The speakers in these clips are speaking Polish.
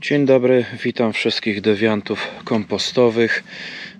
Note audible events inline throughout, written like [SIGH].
Dzień dobry, witam wszystkich dewiantów kompostowych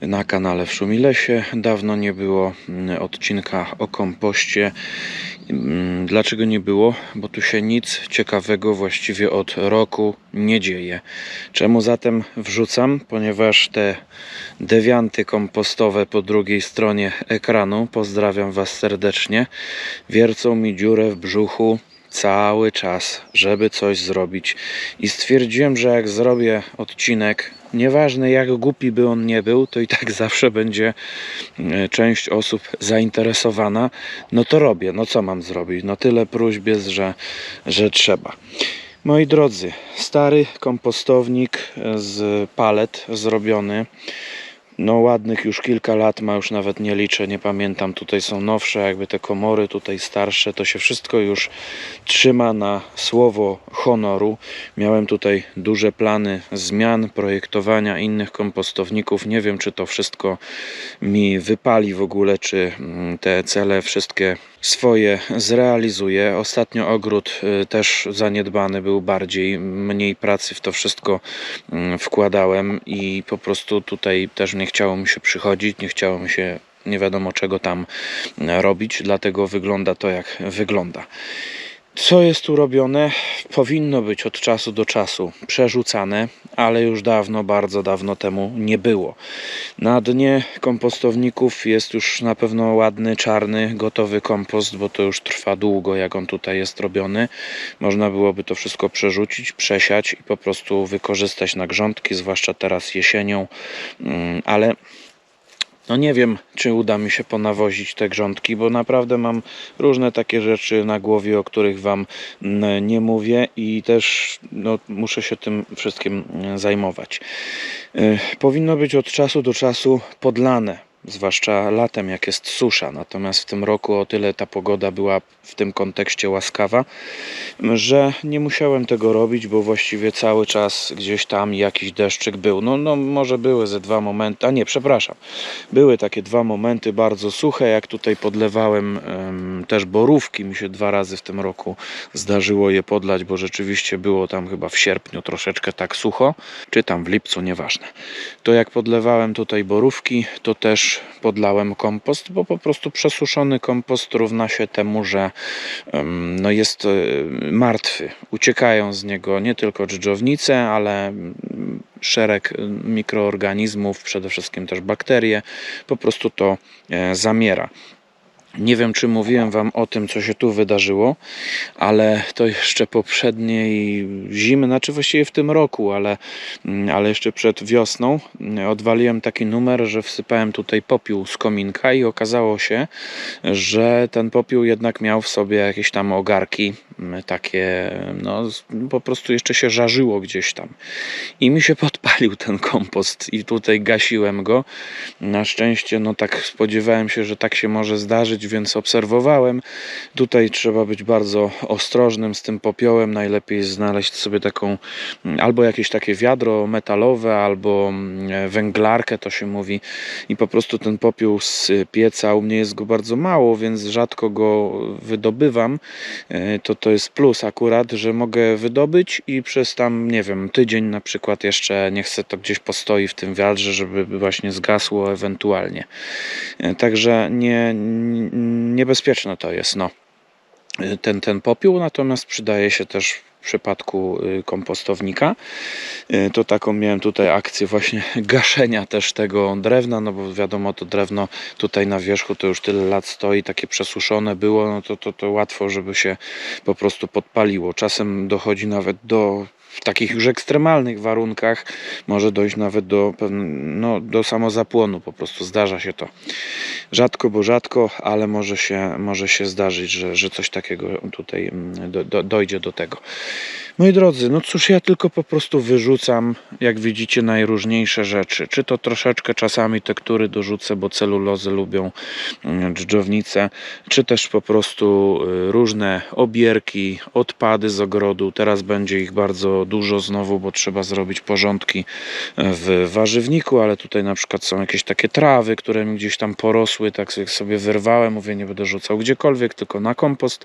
na kanale w Szumilesie. Dawno nie było mm, odcinka o kompoście. Mm, Dlaczego nie było? Bo tu się nic ciekawego właściwie od roku nie dzieje. Czemu zatem wrzucam? Ponieważ te dewianty kompostowe po drugiej stronie ekranu, pozdrawiam Was serdecznie, wiercą mi dziurę w brzuchu cały czas, żeby coś zrobić. I stwierdziłem, że jak zrobię odcinek, nieważne jak głupi by on nie był, to i tak [LAUGHS] zawsze będzie e, część osób zainteresowana. No to robię. No co mam zrobić? No tyle próśb jest, że, że trzeba. Moi drodzy, stary kompostownik z palet zrobiony. No ładnych już kilka lat ma, już nawet nie liczę, nie pamiętam. Tutaj są nowsze, jakby te komory, tutaj starsze. To się wszystko już trzyma na słowo honoru. Miałem tutaj duże plany zmian, projektowania innych kompostowników. Nie wiem, czy to wszystko mi wypali w ogóle, czy mm, te cele wszystkie swoje zrealizuję. Ostatnio ogród y, też zaniedbany był bardziej, mniej pracy w to wszystko mm, wkładałem i po prostu tutaj też nie chciało mi się przychodzić, nie chciało mi się nie wiadomo czego tam mm, robić, dlatego wygląda to jak wygląda. Co jest tu robione? Powinno być od czasu do czasu przerzucane, ale już dawno, bardzo dawno temu nie było. Na dnie kompostowników jest już na pewno ładny, czarny, gotowy kompost, bo to już trwa długo, jak on tutaj jest robiony. Można byłoby to wszystko przerzucić, przesiać i po prostu wykorzystać na grządki, zwłaszcza teraz jesienią, Mm, ale no nie wiem, czy uda mi się ponawozić te grządki, bo naprawdę mam różne takie rzeczy na głowie, o których Wam mm, nie mówię i też no, muszę się tym wszystkim mm, zajmować. Y, Powinno być od czasu do czasu podlane, zwłaszcza latem, jak jest susza. Natomiast w tym roku o tyle ta pogoda była w tym kontekście łaskawa, że nie musiałem tego robić, bo właściwie cały czas gdzieś tam jakiś deszczyk był. No, no może były ze dwa momenty, a nie, przepraszam. Były takie dwa momenty bardzo suche, jak tutaj podlewałem em, też borówki, mi się dwa razy w tym roku zdarzyło je podlać, bo rzeczywiście było tam chyba w sierpniu troszeczkę tak sucho, czy tam w lipcu, nieważne. To jak podlewałem tutaj borówki, to też podlałem kompost, bo po prostu przesuszony kompost równa się temu, że no jest e, martwy. Uciekają z niego nie tylko dżdżownice, ale mm, szereg y, mikroorganizmów, przede wszystkim też bakterie, po prostu to e, zamiera. Nie wiem, czy mówiłem Wam o tym, co się tu wydarzyło, ale to jeszcze poprzedniej zimy, znaczy właściwie w tym roku, ale, mm, ale jeszcze przed wiosną mm, odwaliłem taki numer, że wsypałem tutaj popiół z kominka i okazało się, że ten popiół jednak miał w sobie jakieś tam ogarki, takie, no po prostu jeszcze się żarzyło gdzieś tam. I mi się podpalił ten kompost i tutaj gasiłem go. Na szczęście, no tak spodziewałem się, że tak się może zdarzyć, więc obserwowałem. Tutaj trzeba być bardzo ostrożnym z tym popiołem. Najlepiej znaleźć sobie taką mm, albo jakieś takie wiadro metalowe, albo mm, węglarkę, to się mówi, i po prostu ten popiół z pieca. U mnie jest go bardzo mało, więc rzadko go wydobywam. E, To to jest plus akurat, że mogę wydobyć i przez tam, nie wiem, tydzień na przykład jeszcze niech se to gdzieś postoi w tym wiadrze, żeby właśnie zgasło ewentualnie. E, Także nie, niebezpieczne to jest, no. E, Ten, ten popiół, natomiast przydaje się też przypadku y, kompostownika. Y, To taką miałem tutaj akcję właśnie [LAUGHS] gaszenia też tego drewna, no bo wiadomo to drewno tutaj na wierzchu to już tyle lat stoi, takie przesuszone było, no to, to, to łatwo, żeby się po prostu podpaliło. Czasem dochodzi nawet do w takich już ekstremalnych warunkach może dojść nawet do, no, do samozapłonu, po prostu zdarza się to. Rzadko, bo rzadko, ale może się, może się zdarzyć, że, że coś takiego tutaj mm, do, do, dojdzie do tego. Moi drodzy, no cóż, ja tylko po prostu wyrzucam, jak widzicie, najróżniejsze rzeczy. Czy to troszeczkę czasami tektury dorzucę, bo celulozy lubią mm, dżdżownice, czy też po prostu y, różne obierki, odpady z ogrodu. Teraz będzie ich bardzo dużo znowu, bo trzeba zrobić porządki w warzywniku, ale tutaj na przykład są jakieś takie trawy, które mi gdzieś tam porosły tak sobie wyrwałem, mówię, nie będę rzucał gdziekolwiek, tylko na kompost.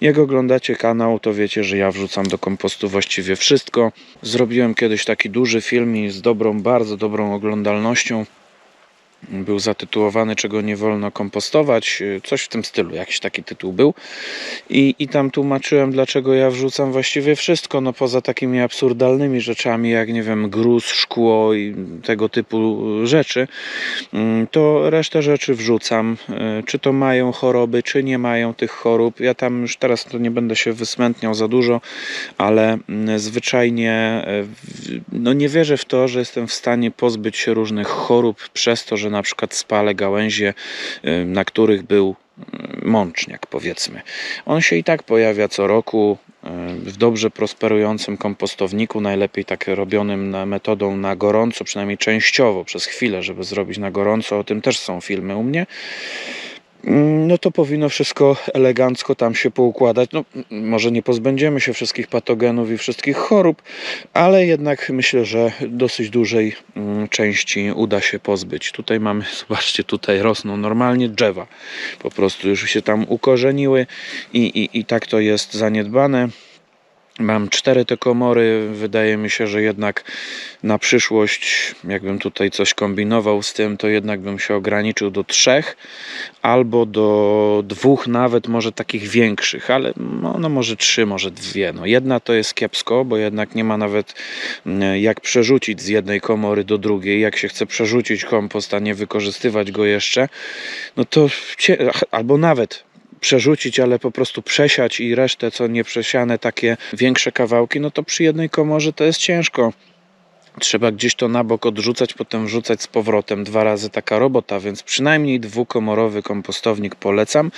Jak oglądacie kanał, to wiecie, że ja wrzucam do kompostu właściwie wszystko. Zrobiłem kiedyś taki duży film i z dobrą, bardzo dobrą oglądalnością. Był zatytułowany Czego nie wolno kompostować, coś w tym stylu, jakiś taki tytuł był. I, I tam tłumaczyłem, dlaczego ja wrzucam właściwie wszystko, no poza takimi absurdalnymi rzeczami, jak nie wiem, gruz, szkło i tego typu rzeczy, mm, to resztę rzeczy wrzucam. E, Czy to mają choroby, czy nie mają tych chorób. Ja tam już teraz to nie będę się wysmętniał za dużo, ale mm, zwyczajnie e, no nie wierzę w to, że jestem w stanie pozbyć się różnych chorób przez to, że na przykład spalę gałęzie, y, na których był y, mączniak, powiedzmy. On się i tak pojawia co roku y, w dobrze prosperującym kompostowniku, najlepiej tak robionym metodą na gorąco, przynajmniej częściowo, przez chwilę, żeby zrobić na gorąco. O tym też są filmy u mnie. Mm, No to powinno wszystko elegancko tam się poukładać. No, może nie pozbędziemy się wszystkich patogenów i wszystkich chorób, ale jednak myślę, że dosyć dużej mm, części uda się pozbyć. Tutaj mamy, [LAUGHS] zobaczcie, tutaj rosną normalnie drzewa. Po prostu już się tam ukorzeniły i, i, i tak to jest zaniedbane. Mam cztery te komory. Wydaje mi się, że jednak na przyszłość, jakbym tutaj coś kombinował z tym, to jednak bym się ograniczył do trzech albo do dwóch, nawet może takich większych, ale no, no może trzy, może dwie. No, jedna to jest kiepsko, bo jednak nie ma nawet mm, jak przerzucić z jednej komory do drugiej. Jak się chce przerzucić kompost, a nie wykorzystywać go jeszcze, no to albo nawet przerzucić, ale po prostu przesiać i resztę, co nie przesiane, takie większe kawałki, no to przy jednej komorze to jest ciężko. Trzeba gdzieś to na bok odrzucać, potem wrzucać z powrotem. Dwa razy taka robota, więc przynajmniej dwukomorowy kompostownik polecam.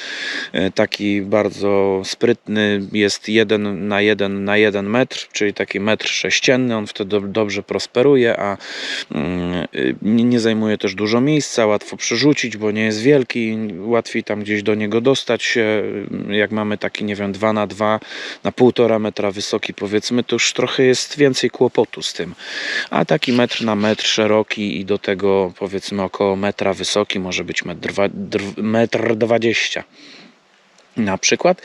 E, Taki bardzo sprytny jest jeden na jeden na jeden metr, czyli taki metr sześcienny. On wtedy dob- dobrze prosperuje, a mm, nie zajmuje też dużo miejsca, łatwo przerzucić, bo nie jest wielki, łatwiej tam gdzieś do niego dostać się. Jak mamy taki, nie wiem, 2 na 2 na półtora metra wysoki, powiedzmy, to już trochę jest więcej kłopotu z tym. A taki metr na metr szeroki i do tego powiedzmy około metra wysoki, może być metr, dwa, metr dwadzieścia na przykład,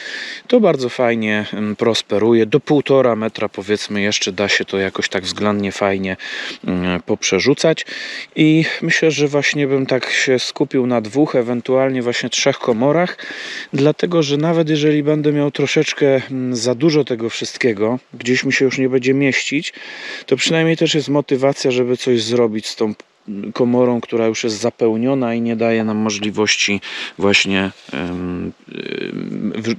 to bardzo fajnie mm, prosperuje. Do półtora metra powiedzmy jeszcze da się to jakoś tak względnie fajnie mm, poprzerzucać i myślę, że właśnie bym tak się skupił na dwóch, ewentualnie właśnie trzech komorach, dlatego, że nawet jeżeli będę miał troszeczkę mm, za dużo tego wszystkiego, gdzieś mi się już nie będzie mieścić, to przynajmniej też jest motywacja, żeby coś zrobić z tą komorą, która już jest zapełniona i nie daje nam możliwości właśnie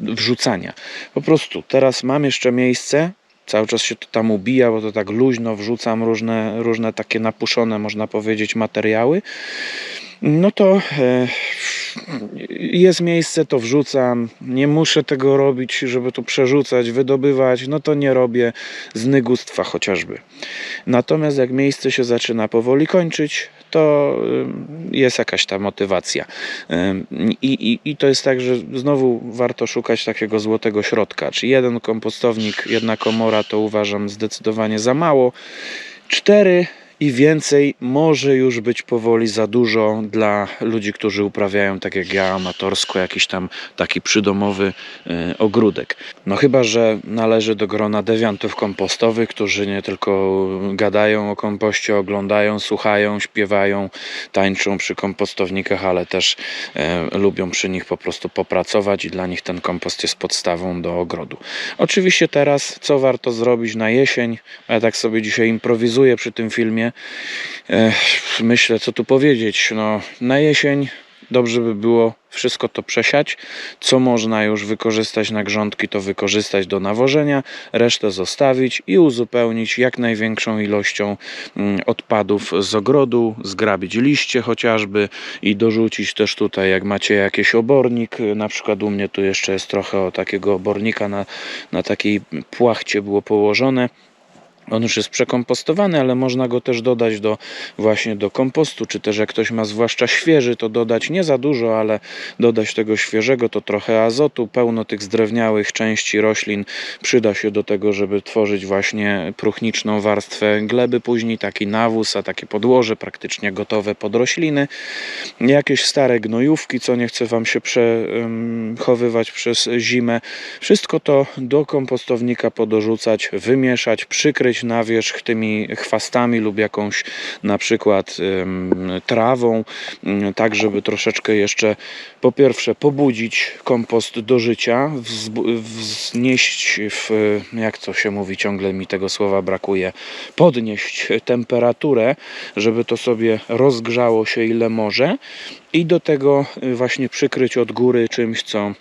wrzucania. Po prostu teraz mam jeszcze miejsce, cały czas się to tam ubija, bo to tak luźno wrzucam różne, różne takie napuszone, można powiedzieć, materiały. No to e, jest miejsce, to wrzucam. Nie muszę tego robić, żeby to przerzucać, wydobywać. No to nie robię z nygustwa chociażby. Natomiast jak miejsce się zaczyna powoli kończyć, to ym, jest jakaś ta motywacja. Ym, I, i, I to jest tak, że znowu warto szukać takiego złotego środka. Czy jeden kompostownik, jedna komora to uważam zdecydowanie za mało. Cztery i więcej może już być powoli za dużo dla ludzi, którzy uprawiają tak jak ja amatorsko jakiś tam taki przydomowy e, ogródek. No chyba, że należy do grona dewiantów kompostowych, którzy nie tylko gadają o kompoście, oglądają, słuchają, śpiewają, tańczą przy kompostownikach, ale też e, lubią przy nich po prostu popracować i dla nich ten kompost jest podstawą do ogrodu. Oczywiście teraz, co warto zrobić na jesień, ja tak sobie dzisiaj improwizuję przy tym filmie, Myślę, co tu powiedzieć. No, na jesień dobrze by było wszystko to przesiać. Co można już wykorzystać na grządki, to wykorzystać do nawożenia, resztę zostawić i uzupełnić jak największą ilością mm, odpadów z ogrodu, zgrabić liście chociażby i dorzucić też tutaj, jak macie jakiś obornik, na przykład u mnie tu jeszcze jest trochę takiego obornika na, na takiej płachcie było położone On już jest przekompostowany, ale można go też dodać do właśnie do kompostu, czy też jak ktoś ma zwłaszcza świeży, to dodać nie za dużo, ale dodać tego świeżego, to trochę azotu, pełno tych zdrewniałych części roślin przyda się do tego, żeby tworzyć właśnie próchniczną warstwę gleby, później taki nawóz, a takie podłoże praktycznie gotowe pod rośliny. Jakieś stare gnojówki, co nie chce Wam się przechowywać przez zimę. Wszystko to do kompostownika podorzucać, wymieszać, przykryć na wierzch tymi chwastami lub jakąś na przykład trawą, mm, tak żeby troszeczkę jeszcze po pierwsze pobudzić kompost do życia, wznieść w, jak to się mówi, ciągle mi tego słowa brakuje, podnieść temperaturę, żeby to sobie rozgrzało się ile może i do tego y, właśnie przykryć od góry czymś, co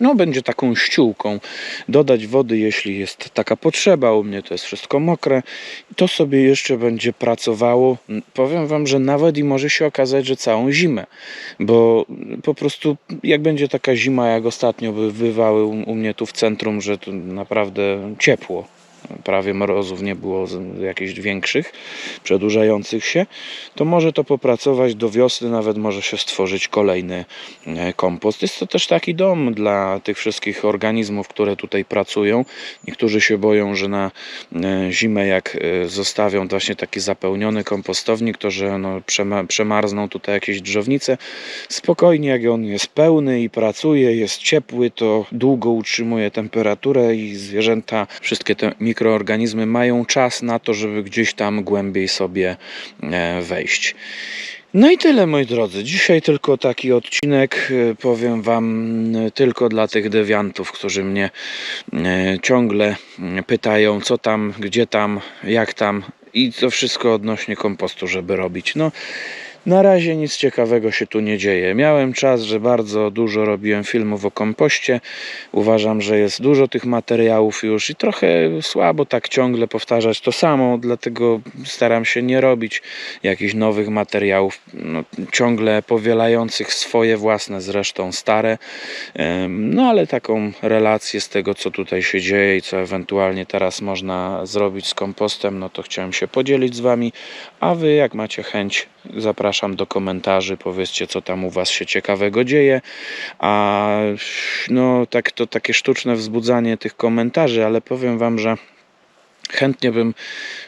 no, będzie taką ściółką. Dodać wody, jeśli jest taka potrzeba. U mnie to jest wszystko mokre. To sobie jeszcze będzie pracowało. Powiem Wam, że nawet i może się okazać, że całą zimę, bo po prostu jak będzie taka zima, jak ostatnio by- bywały u, u mnie tu w centrum, że tu naprawdę ciepło. Prawie mrozów nie było jakichś większych, przedłużających się, to może to popracować do wiosny, nawet może się stworzyć kolejny e, kompost. Jest to też taki dom dla tych wszystkich organizmów, które tutaj pracują. Niektórzy się boją, że na e, zimę, jak e, zostawią właśnie taki zapełniony kompostownik, to że no, przema- przemarzną tutaj jakieś drzewnice. Spokojnie, jak on jest pełny i pracuje, jest ciepły, to długo utrzymuje temperaturę i zwierzęta, wszystkie te mikroorganizmy mają czas na to, żeby gdzieś tam głębiej sobie e, wejść. No i tyle, moi drodzy. Dzisiaj tylko taki odcinek, e, powiem Wam, e, tylko dla tych dewiantów, którzy mnie ciągle pytają, co tam, gdzie tam, jak tam i to wszystko odnośnie kompostu, żeby robić. No, na razie nic ciekawego się tu nie dzieje. Miałem czas, że bardzo dużo robiłem filmów o kompoście. Uważam, że jest dużo tych materiałów już i trochę słabo tak ciągle powtarzać to samo, dlatego staram się nie robić jakichś nowych materiałów, no, ciągle powielających swoje własne, zresztą stare. No ale taką relację z tego, co tutaj się dzieje i co ewentualnie teraz można zrobić z kompostem, no to chciałem się podzielić z Wami. A Wy, jak macie chęć, zapraszam do komentarzy. Powiedzcie, co tam u Was się ciekawego dzieje. A no, tak to takie sztuczne wzbudzanie tych komentarzy, ale powiem Wam, że chętnie bym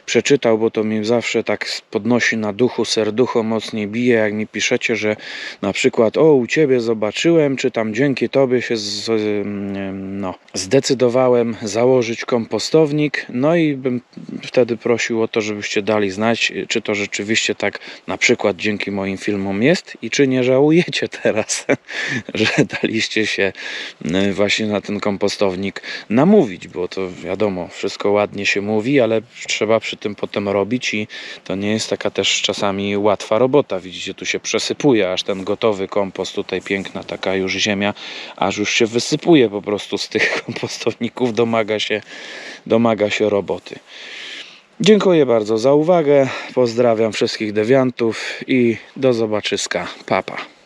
przeczytał, bo to mi zawsze tak podnosi na duchu, serducho mocniej bije, jak mi piszecie, że na przykład o, u Ciebie zobaczyłem, czy tam dzięki Tobie się z, mm, no, zdecydowałem założyć kompostownik, no i bym wtedy prosił o to, żebyście dali znać, czy to rzeczywiście tak na przykład dzięki moim filmom jest i czy nie żałujecie [LAUGHS] teraz, że daliście się y, właśnie na ten kompostownik namówić, bo to wiadomo, wszystko ładnie się mówi, ale trzeba przy tym potem robić i to nie jest taka też czasami łatwa robota. Widzicie, tu się przesypuje aż ten gotowy kompost, tutaj piękna taka już ziemia, aż już się wysypuje po prostu z tych [LAUGHS] kompostowników, domaga się, domaga się roboty. Dziękuję bardzo za uwagę. Pozdrawiam wszystkich dewiantów i do zobaczyska. Papa.